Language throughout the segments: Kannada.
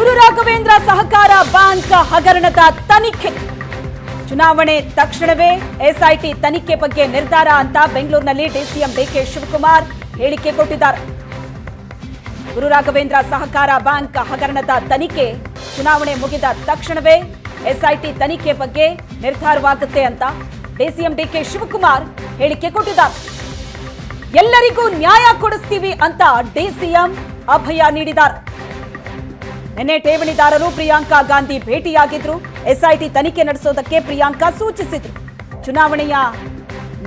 ಗುರು ರಾಘವೇಂದ್ರ ಸಹಕಾರ ಬ್ಯಾಂಕ್ ಹಗರಣದ ತನಿಖೆ. ಚುನಾವಣೆ ತಕ್ಷಣವೇ ಎಸ್ಐಟಿ ತನಿಖೆ ಬಗ್ಗೆ ನಿರ್ಧಾರ ಅಂತ ಬೆಂಗಳೂರಿನಲ್ಲಿ ಡಿಸಿಎಂ ಡಿಕೆ ಶಿವಕುಮಾರ್ ಹೇಳಿಕೆ ಕೊಟ್ಟಿದ್ದಾರೆ. ಗುರು ರಾಘವೇಂದ್ರ ಸಹಕಾರ ಬ್ಯಾಂಕ್ ಹಗರಣದ ತನಿಖೆ ಚುನಾವಣೆ ಮುಗಿದ ತಕ್ಷಣವೇ ಎಸ್ಐಟಿ ತನಿಖೆ ಬಗ್ಗೆ ನಿರ್ಧಾರವಾಗುತ್ತೆ ಅಂತ ಡಿಸಿಎಂ ಡಿಕೆ ಶಿವಕುಮಾರ್ ಹೇಳಿಕೆ ಕೊಟ್ಟಿದ್ದಾರೆ. ಎಲ್ಲರಿಗೂ ನ್ಯಾಯ ಕೊಡಿಸ್ತೀವಿ ಅಂತ ಡಿಸಿಎಂ ಅಭಯ ನೀಡಿದ್ದಾರೆ. ನಿನ್ನೆ ಠೇವಣಿದಾರರು ಪ್ರಿಯಾಂಕಾ ಗಾಂಧಿ ಭೇಟಿಯಾಗಿದ್ರು. ಎಸ್ಐಟಿ ತನಿಖೆ ನಡೆಸೋದಕ್ಕೆ ಪ್ರಿಯಾಂಕಾ ಸೂಚಿಸಿದ್ರು. ಚುನಾವಣೆಯ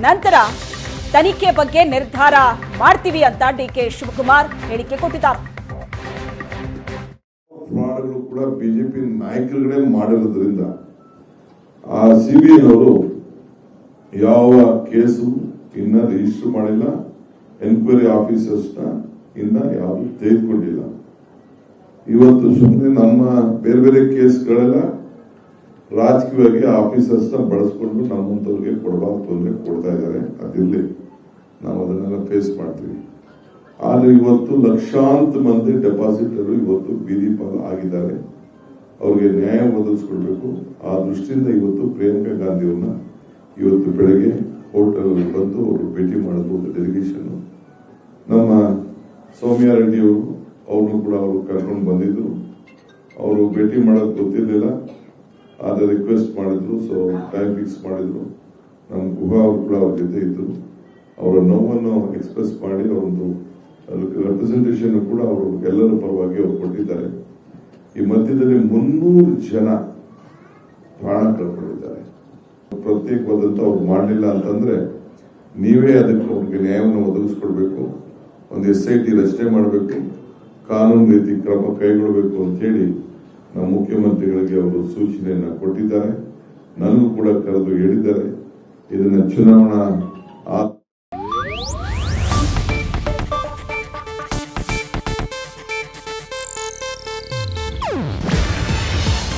ನಂತರ ತನಿಖೆ ಬಗ್ಗೆ ನಿರ್ಧಾರ ಮಾಡ್ತೀವಿ ಅಂತ ಡಿಕೆ ಶಿವಕುಮಾರ್ ಹೇಳಿಕೆ ಕೊಟ್ಟಿದ್ದಾರೆ. ಬಿಜೆಪಿ ನಾಯಕರುಗಳೇ ಮಾಡಿರೋದ್ರಿಂದ ಆ ಸಿಬಿಐನವರು ಯಾವ ಕೇಸು ಇನ್ನ ರಿಜಿಸ್ಟರ್ ಮಾಡಿಲ್ಲ. ಎನ್ಕ್ವೈರಿ ಆಫೀಸರ್ಸ್ ಇನ್ನ ಯಾವುದು ತೆಗೆದುಕೊಂಡಿಲ್ಲ. ಇವತ್ತು ಸುಮ್ಮನೆ ನಮ್ಮ ಬೇರೆ ಬೇರೆ ಕೇಸ್ಗಳೆಲ್ಲ ರಾಜಕೀಯವಾಗಿ ಆಫೀಸರ್ಸ್ ಬಳಸ್ಕೊಂಡು ನಮ್ಮಂತವ್ರಿಗೆ ಕೊಡಬಾರ್ದು ತೊಂದರೆ ಕೊಡ್ತಾ ಇದಾರೆ ಅದಿರ್ಲಿ ನಾವು ಅದನ್ನೆಲ್ಲ ಫೇಸ್ ಮಾಡ್ತೀವಿ. ಆದ್ರೆ ಇವತ್ತು ಲಕ್ಷಾಂತ ಮಂದಿ ಡೆಪಾಸಿಟರ್ ಇವತ್ತು ಬೀದಿ ಆಗಿದ್ದಾರೆ. ಅವ್ರಿಗೆ ನ್ಯಾಯ ಒದಗಿಸ್ಕೊಡ್ಬೇಕು. ಆ ದೃಷ್ಟಿಯಿಂದ ಇವತ್ತು ಪ್ರಿಯಾಂಕಾ ಗಾಂಧಿಯವ್ರನ್ನ ಇವತ್ತು ಬೆಳಗ್ಗೆ ಹೋಟೆಲ್ ಬಂದು ಅವರು ಭೇಟಿ ಮಾಡಬಹುದು ಡೆಲಿಗೇಷನ್ ನಮ್ಮ ಸೌಮ್ಯ ರೆಡ್ಡಿ ಅವರು ಕೂಡ ಅವರು ಕರ್ಕೊಂಡು ಬಂದಿದ್ರು. ಅವರು ಭೇಟಿ ಮಾಡೋದು ಗೊತ್ತಿರಲಿಲ್ಲ. ಆದರೆ ರಿಕ್ವೆಸ್ಟ್ ಮಾಡಿದ್ರು ಸೊ ಟೈಮ್ ಫಿಕ್ಸ್ ಮಾಡಿದ್ರು. ನಮ್ಮ ಗುಹಾ ಅವರು ಕೂಡ ಅವ್ರ ಜೊತೆ ಇದ್ರು. ಅವರ ನೋವನ್ನು ಎಕ್ಸ್ಪ್ರೆಸ್ ಮಾಡಿ ಒಂದು ರೆಪ್ರೆಸೆಂಟೇಷನ್ ಕೂಡ ಅವರು ಎಲ್ಲರ ಪರವಾಗಿ ಅವ್ರು ಕೊಟ್ಟಿದ್ದಾರೆ. ಈ ಮಧ್ಯದಲ್ಲಿ ಮುನ್ನೂರು ಜನ ಪ್ರಾಣ ಕಳ್ಕೊಂಡಿದ್ದಾರೆ. ಪ್ರತ್ಯೇಕವಾದಂತ ಅವ್ರು ಮಾಡಲಿಲ್ಲ ಅಂತಂದ್ರೆ ನೀವೇ ಅದಕ್ಕೆ ಅವ್ರಿಗೆ ನ್ಯಾಯವನ್ನು ಒದಗಿಸ್ಕೊಡ್ಬೇಕು. ಒಂದು ಎಸ್ ಐ ಟಿ ರಚನೆ ಮಾಡಬೇಕು. ಕಾನೂನು ರೀತಿ ಕ್ರಮ ಕೈಗೊಳ್ಳಬೇಕು ಅಂತ ಹೇಳಿ ನಮ್ಮ ಮುಖ್ಯಮಂತ್ರಿಗಳಿಗೆ ಅವರು ಸೂಚನೆಯನ್ನು ಕೊಟ್ಟಿದ್ದಾರೆ. ನನಗೂ ಕೂಡ ಕರೆದು ಹೇಳಿದ್ದಾರೆ. ಇದನ್ನ ಚುನಾವಣಾ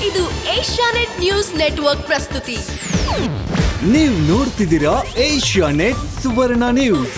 ಇದು ಏಷ್ಯಾನೆಟ್ ನ್ಯೂಸ್ ನೆಟ್ವರ್ಕ್ ಪ್ರಸ್ತುತಿ. ನೀವು ನೋಡ್ತಿದ್ದೀರಾ ಏಷ್ಯಾ ನೆಟ್ ಸುವರ್ಣ ನ್ಯೂಸ್.